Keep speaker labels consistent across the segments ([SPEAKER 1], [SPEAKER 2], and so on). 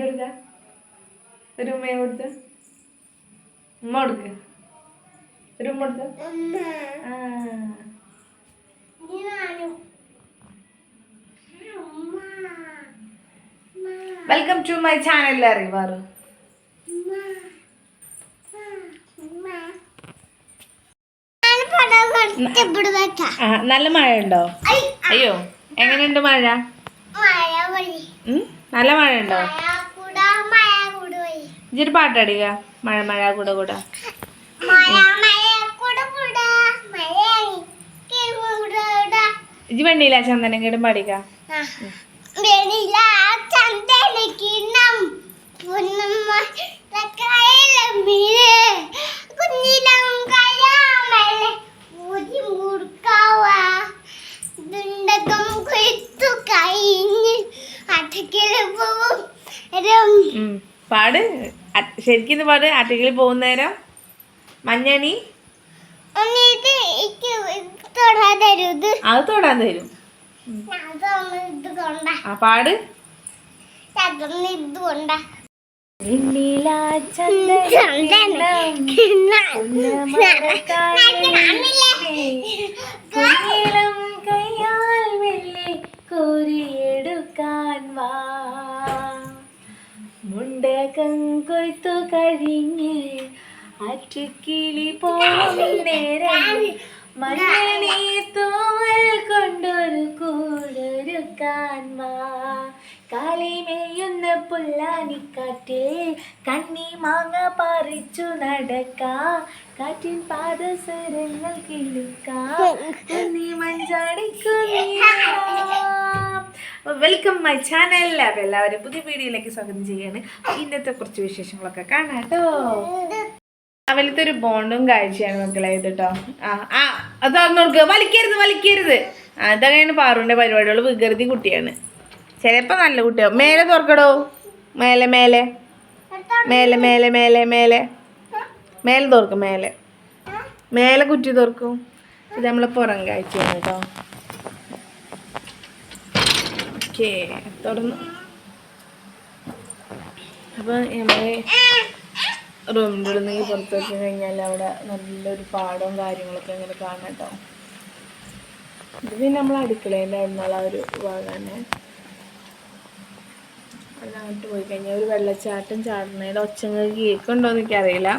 [SPEAKER 1] കൊടുക്ക ഒരു ഉമ്മയെ കൊടുത്ത്. ഉമ്മ കൊടുക്ക. ഒരു ഉമ്മ കൊടുത്ത്. വെൽക്കം ടു മൈ ചാനൽ അറിവാറ് നല്ല മഴ ഉണ്ടോ അയ്യോ എങ്ങനെയുണ്ട് മഴ? നല്ല മഴ ഉണ്ടോ ഇതൊരു പാട്ടടിക. മഴ മഴ കൂടെ കൂടെ. ഇജ് വെണ്ണിയില്ല ചന്ദനം കേടും. പാടിക്ക. ഉം. ശരിക്കും പാട് ആറ്റക്കിൽ പോകുന്ന നേരം. മഞ്ഞണി. അത് തൊടാൻ തരും. ആ പാട്. കയ്യാൽ വെള്ളി കോരിയെടുക്കാൻ വാ. മുണ്ടകം കൊയ്ത്തു കഴിഞ്ഞ് അറ്റുക്കിളി പോകും നേരം. മഞ്ഞണി തോൽ കൊണ്ടൊരു കൂടൊരുക്കാൻ കാലി കാലിമേയുന്ന പുല്ലാനിക്കാറ്റിൽ കണ്ണി മാങ്ങ പറിച്ചു നടക്ക. കാറ്റിൻ പാദസരങ്ങൾ കിളുക്കാം. കുന്നി വെൽക്കം മൈ ചാനൽ അപ്പം എല്ലാവരും പുതിയ വീഡിയോയിലേക്ക് സ്വാഗതം ചെയ്യാണ്. ഇന്നത്തെ കുറച്ച് വിശേഷങ്ങളൊക്കെ കാണാം കേട്ടോ. അവലത്തെ ഒരു ബോണ്ടും കാഴ്ചയാണ് മക്കളെ കേട്ടോ. ആ ആ അത് തുറന്നു കൊടുക്കുക വലിക്കരുത് വലിക്കരുത്. അതങ്ങനെയാണ് പാറുവിന്റെ പരിപാടികൾ വികൃതി കുട്ടിയാണ്. ചിലപ്പോൾ നല്ല കുട്ടിയാവും. മേലെ തുറക്കടോ. മേലെ മേലെ. മേലെ മേലെ മേലെ മേലെ. മേലെ തുറക്കും മേലെ. മേലെ കുറ്റി തുറക്കും. ഇത് നമ്മളെ പുറം കാഴ്ചയാണ് കേട്ടോ. ഓക്കേ തുറന്നു അപ്പോൾ നമ്മളെ റൂമിന്റെ ഉള്ളിൽ നിന്ന് വെച്ച് കഴിഞ്ഞാൽ അവിടെ നല്ലൊരു പാടവും കാര്യങ്ങളൊക്കെ ഇങ്ങനെ കാണാം കേട്ടോ. ഇത് പിന്നെ നമ്മൾ അടുക്കളേന്റെ അടുന്നുള്ള ഒരു ഭാഗമാണ് അതിനകത്ത് പോയി കഴിഞ്ഞാൽ ഒരു വെള്ളച്ചാട്ടം ചാടുന്നതിന്റെ ഒച്ചങ്ങൾ കേൾക്കുണ്ടോ എന്ന് എനിക്കറിയില്ല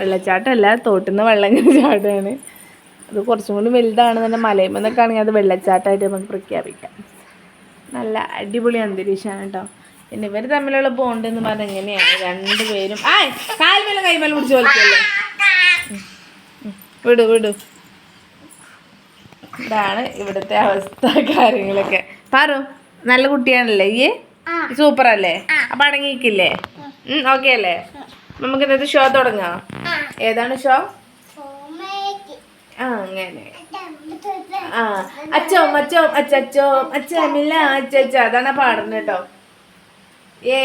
[SPEAKER 1] വെള്ളച്ചാട്ടമല്ല തോട്ടിൽ നിന്ന് വെള്ളം ഇങ്ങനെ ചാടുകയാണ്. അത് കുറച്ചും കൂടി വലുതാണ് തന്നെ മലയുമെന്നൊക്കെ ആണെങ്കിൽ അത് വെള്ളച്ചാട്ടമായിട്ട് നമുക്ക് പ്രഖ്യാപിക്കാം. നല്ല അടിപൊളി അന്തരീക്ഷമാണ് കേട്ടോ പിന്നെ ഇവർ തമ്മിലുള്ള ബോണ്ട് എന്ന് പറഞ്ഞാൽ എങ്ങനെയാണ് രണ്ടുപേരും ആ കാൽമേല കൈമേല പിടിച്ച് വലിക്കല്ലേ. വിടു വിടു. ഇതാണ് ഇവിടുത്തെ അവസ്ഥ കാര്യങ്ങളൊക്കെ. പാറു നല്ല കുട്ടിയാണല്ലേ ഈ? സൂപ്പർ അല്ലേ? അപ്പൊ അടങ്ങിക്കില്ലേ ഓക്കെ അല്ലേ? നമുക്ക് ഇന്നത്തെ ഷോ തുടങ്ങാം. ഏതാണ് ഷോ ആ അങ്ങനെ. ആ അച്ചോ അച്ചോ അച്ചോ അച്ഛമില്ല അച്ഛ അതാണ് പാടുന്നത് കേട്ടോ. ഏ.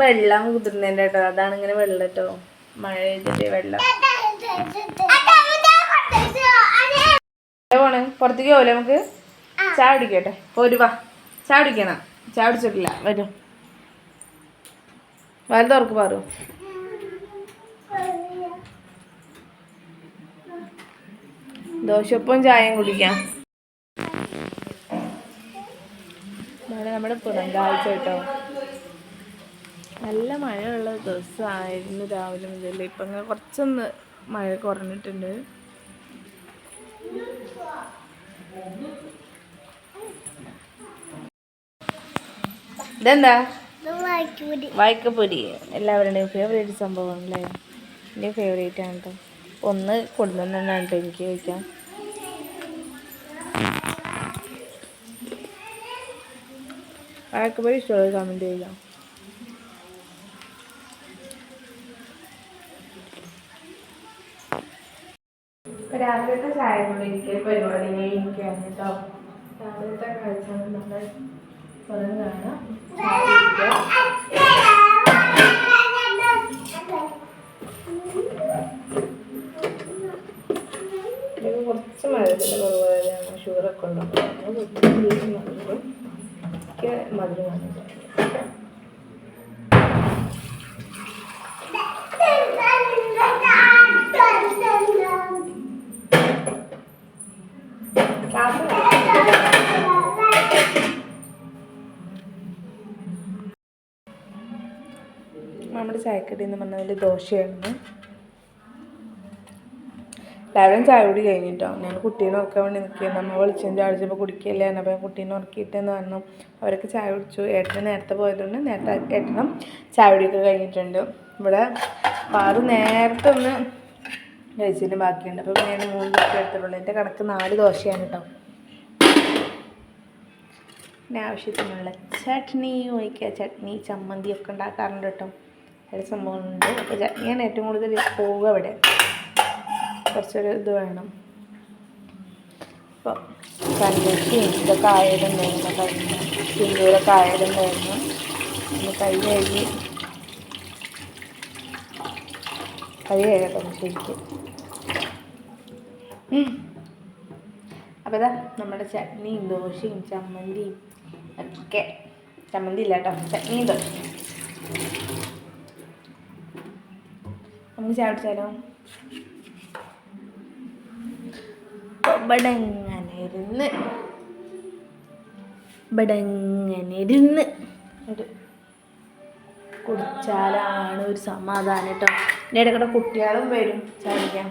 [SPEAKER 1] വെള്ളം കുതിർന്നതിന്റെ കേട്ടോ അതാണ് ഇങ്ങനെ വെള്ളം കേട്ടോ. മഴ പെയ്തിട്ട് വെള്ളം. പോണ്? പുറത്തേക്ക് പോലെ നമുക്ക്? ചായ കുടിക്കട്ടെ. പോരുവാ ചായ കുടിക്കണം. ചായ കുടിച്ചിട്ടില്ല. വരും. വലുതോർക്ക് പാറു. ദോശപ്പം ചായയും കുടിക്കാം. നമ്മുടെ പുറം കാഴ്ച കേട്ടോ. നല്ല മഴയുള്ള ദിവസമായിരുന്നു രാവിലെ മുതൽ. ഇപ്പം അങ്ങനെ കുറച്ചൊന്ന് മഴ കുറഞ്ഞിട്ടുണ്ട്. ഇതെന്താ? വായിക്കപ്പൊരി എല്ലാവരുടെയും ഫേവറേറ്റ് സംഭവം അല്ലേ? എന്റെ ഫേവറേറ്റ് ആണ് കേട്ടോ ഒന്ന് കേട്ടോ എനിക്ക് ചോദിക്കാം വായിക്കപ്പൊരി ഇഷ്ടമുള്ള കമന്റ് ചെയ്യാം രാവിലത്തെ ചായ പരിപാടി കേട്ടോ രാവിലത്തെ കാഴ്ച നമ്മൾ പുറം അവർ വന്നു നമ്മുടെ ചായക്കടി എന്ന് പറഞ്ഞാൽ ദോശയായിരുന്നു. എല്ലാവരും ചായ കുടി കഴിഞ്ഞിട്ടോ? ഞാൻ കുട്ടീനെ ഉറക്കാൻ വേണ്ടി നിൽക്കുകയാണ്. നമ്മൾ വിളിച്ചും ചാടിച്ചപ്പോൾ കുടിക്കുകയല്ലേ അപ്പോൾ കുട്ടീനെ ഉറക്കിയിട്ടെന്ന് പറഞ്ഞു. അവരൊക്കെ ചായ കുടിച്ചു. ഏട്ടന് നേരത്തെ പോയതുകൊണ്ട് നേരത്തെ ഏട്ടനും ചായ കുടിയൊക്കെ കഴിഞ്ഞിട്ടുണ്ട്. ഇവിടെ പാറ് നേരത്തെ ഒന്ന് കഴിച്ചതിന് ബാക്കിയുണ്ട്. അപ്പോൾ ഞാൻ മൂന്ന് ദിവസം എടുത്തിട്ടുള്ളൂ. എന്റെ കണക്ക് നാല് ദോശയാണ് കേട്ടോ. പിന്നെ ആവശ്യത്തിനുള്ള ചട്നി ഒഴിക്കുക. ചട്നി ചമ്മന്തി ഒക്കെ ഉണ്ടാക്കാറുണ്ട് കേട്ടോ. ഒരു സംഭവമുണ്ട് അപ്പോൾ ചട്നിയാണ് ഏറ്റവും കൂടുതൽ പോവുക അവിടെ കുറച്ചൊരു ഇത് വേണം. അപ്പോൾ കല്ലൊക്കെയും ഇതൊക്കെ ആയതുണ്ടായിരുന്നു കഴിഞ്ഞ സിന്ദൂരൊക്കെ ആയതുണ്ടായിരുന്നു ഒന്ന് കൈ കഴുകി കൈ കഴുകട്ടെ ശരിക്കും. അപ്പോൾ ഇതാ നമ്മുടെ ചട്നിയും ദോശയും ചമ്മന്തിയും ഒക്കെ. ചമ്മന്തി ഇല്ല കേട്ടോ ചട്നിയും ദോശ നമുക്ക് ചായ ഇവിടെ ഇങ്ങനെ ഇരുന്ന് കുടിച്ചാലാണ് ഒരു സമാധാനം കേട്ടോ. എന്റെ ഇടയ്ക്കൂടെ കുട്ടികളും വരും ചായക്കാം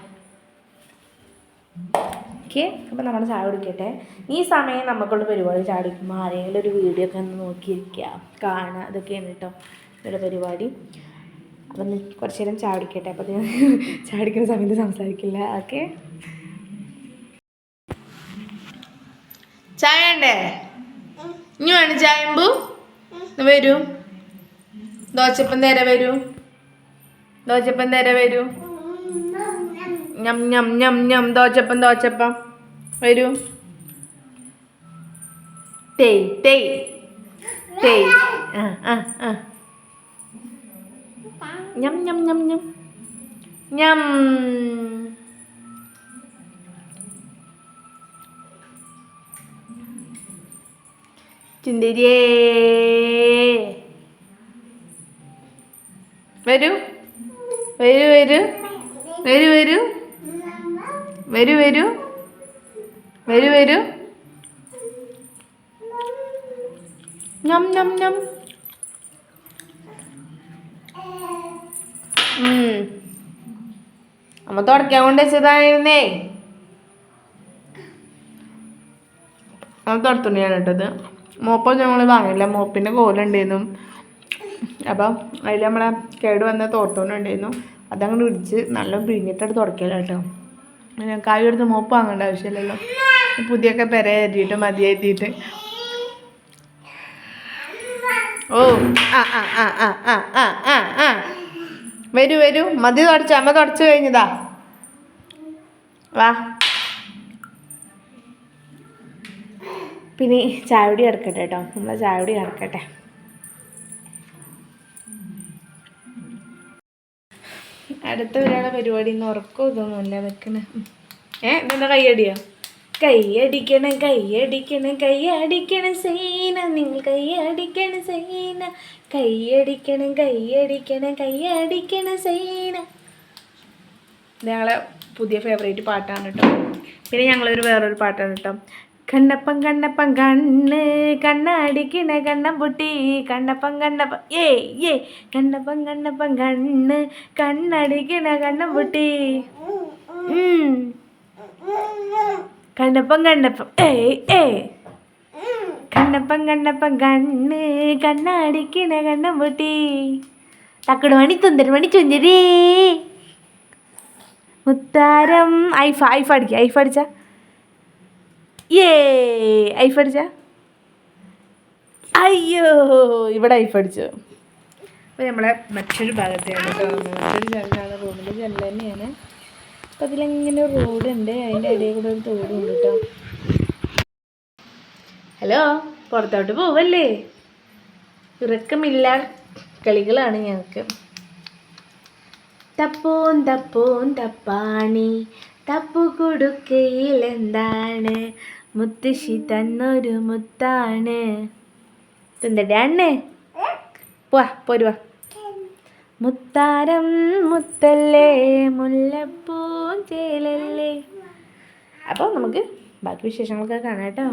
[SPEAKER 1] ഓക്കെ അപ്പോൾ നമ്മൾ ചായ കുടിക്കട്ടെ. ഈ സമയം നമുക്കുള്ള പരിപാടി ചായ കുടിക്കുമ്പോൾ ആരെങ്കിലും ഒരു വീഡിയോ ഒക്കെ ഒന്ന് നോക്കിയിരിക്കുക. കാണുക അതൊക്കെയാണ് കേട്ടോ ഇവിടെ പരിപാടി. അപ്പം കുറച്ച് നേരം ചായ കുടിക്കട്ടെ. അപ്പോൾ ചായ കുടിക്കുന്ന സമയത്ത് സംസാരിക്കില്ല. ഓക്കെ. ചായ ഉണ്ടേ ഇനി വേണം ചായമ്പു. വരൂ. ദോശപ്പം നേരെ വരൂ. ദോശപ്പം നേരെ വരൂ. ഞം ഞം ഞം ഞം ദോശപ്പം ദോശപ്പം. വരൂ. ടേയ് ടേയ്. ടേയ്. ആ ആ ആ. ഞം ഞം ഞം ഞം. ഞം. ചുന്ദരിയേ വരൂ. വരൂ വരൂ. വരൂ വരൂ. വരൂ വരൂ. വരൂ വരൂ. ഞം. അമ്മ തുടക്കാൻ കൊണ്ട് വെച്ചതായിരുന്നേ. അത് തുടത്തുണിയാണ് കേട്ടത്. മോപ്പം ഞങ്ങൾ വാങ്ങില്ല. മോപ്പിന്റെ കോലുണ്ടായിരുന്നു. അപ്പം അതിൽ നമ്മളെ കേട് വന്ന തോർത്തോണ്ടുണ്ടായിരുന്നു അതങ്ങോട്ട് ഇടിച്ച് നല്ല പിഴിഞ്ഞിട്ടത് തുടക്കില്ല കേട്ടോ കായ് എടുത്ത് മോപ്പ് വാങ്ങേണ്ട ആവശ്യമില്ലല്ലോ. പുതിയൊക്കെ പെര എഴുതിയിട്ട് മതി എഴുതിയിട്ട് ഓ ആ ആ ആ ആ ആ ആ ആ ആ. വരൂ വരൂ. മതി തുടച്ച്. അമ്മ തുടച്ച് കഴിഞ്ഞതാ. വാ. പിന്നെ ചായപൊടി കുടി കിടക്കട്ടെ കേട്ടോ നമ്മളെ ചായപൊടി കുടി കിടക്കട്ടെ അടുത്ത ഒരാളെ പരിപാടി ഇന്ന് ഉറക്കം ഇതൊന്നുമില്ല വെക്കണേ ഏ ഇതെന്താ കയ്യടിയോ? കയ്യടിക്കണം കയ്യടിക്കണം കയ്യടിക്കണം സൈന. നിങ്ങൾ കയ്യടിക്കണം സൈന. കയ്യടിക്കണം കയ്യടിക്കണം കയ്യടിക്കണം സൈന. ഞങ്ങളെ പുതിയ ഫേവറേറ്റ് പാട്ടാണ് കേട്ടോ പിന്നെ ഞങ്ങളൊരു വേറൊരു പാട്ടാണ് കേട്ടോ കണ്ണപ്പം കണ്ണപ്പം കണ്ണ്. കണ്ണടിക്കണ കണ്ണംപൊട്ടി കണ്ണപ്പം കണ്ണപ്പം ഏ ഏ. കണ്ണപ്പം കണ്ണപ്പം കണ്ണ്. കണ്ണടിക്കണ കണ്ണംപൊട്ടി കണ്ണപ്പം കണ്ണപ്പം ഏ ഏ. കണ്ണപ്പം കണ്ണപ്പം കണ്ണ്. കണ്ണടിക്കണ കണ്ണംപൊട്ടി തക്കട് മണി തുന്തര് മണി ചുഞ്ചരി. മുത്താരം. ഐഫ ഐഫ അടിക്കുക ഐഫ അടിച്ചാ. ഏ ഐഫ് അടിച്ച? അയ്യോ ഇവിടെ ഐഫ് അടിച്ചു. അപ്പോൾ നമ്മളെ മറ്റൊരു ഭാഗത്തെയാണ് മറ്റൊരു ജനലാണ് റോഡിന്റെ ജനൽ തന്നെയാണ്. അപ്പോൾ അതിലിങ്ങനെ റോഡുണ്ട് അതിന്റെ ഇടയിൽ കൂടെ ഒരു തോടുണ്ട് കേട്ടോ ഹലോ പുറത്തോട്ട് പോവല്ലേ? ഉറക്കമില്ല കളികളാണ് ഞങ്ങൾക്ക് തപ്പോൻ തപ്പോൻ തപ്പാണി. തപ്പു കൊടുക്കയിൽ എന്താണ്? മുത്തശ്ശി തന്നൊരു മുത്താണ്. തുന്തടി അണ്ണേ. പോവാ പോരുവാ മുത്താരം മുത്തല്ലേ മുല്ലപ്പൂ ചേലല്ലേ. അപ്പോൾ നമുക്ക് ബാക്കി വിശേഷങ്ങളൊക്കെ കാണാം കേട്ടോ.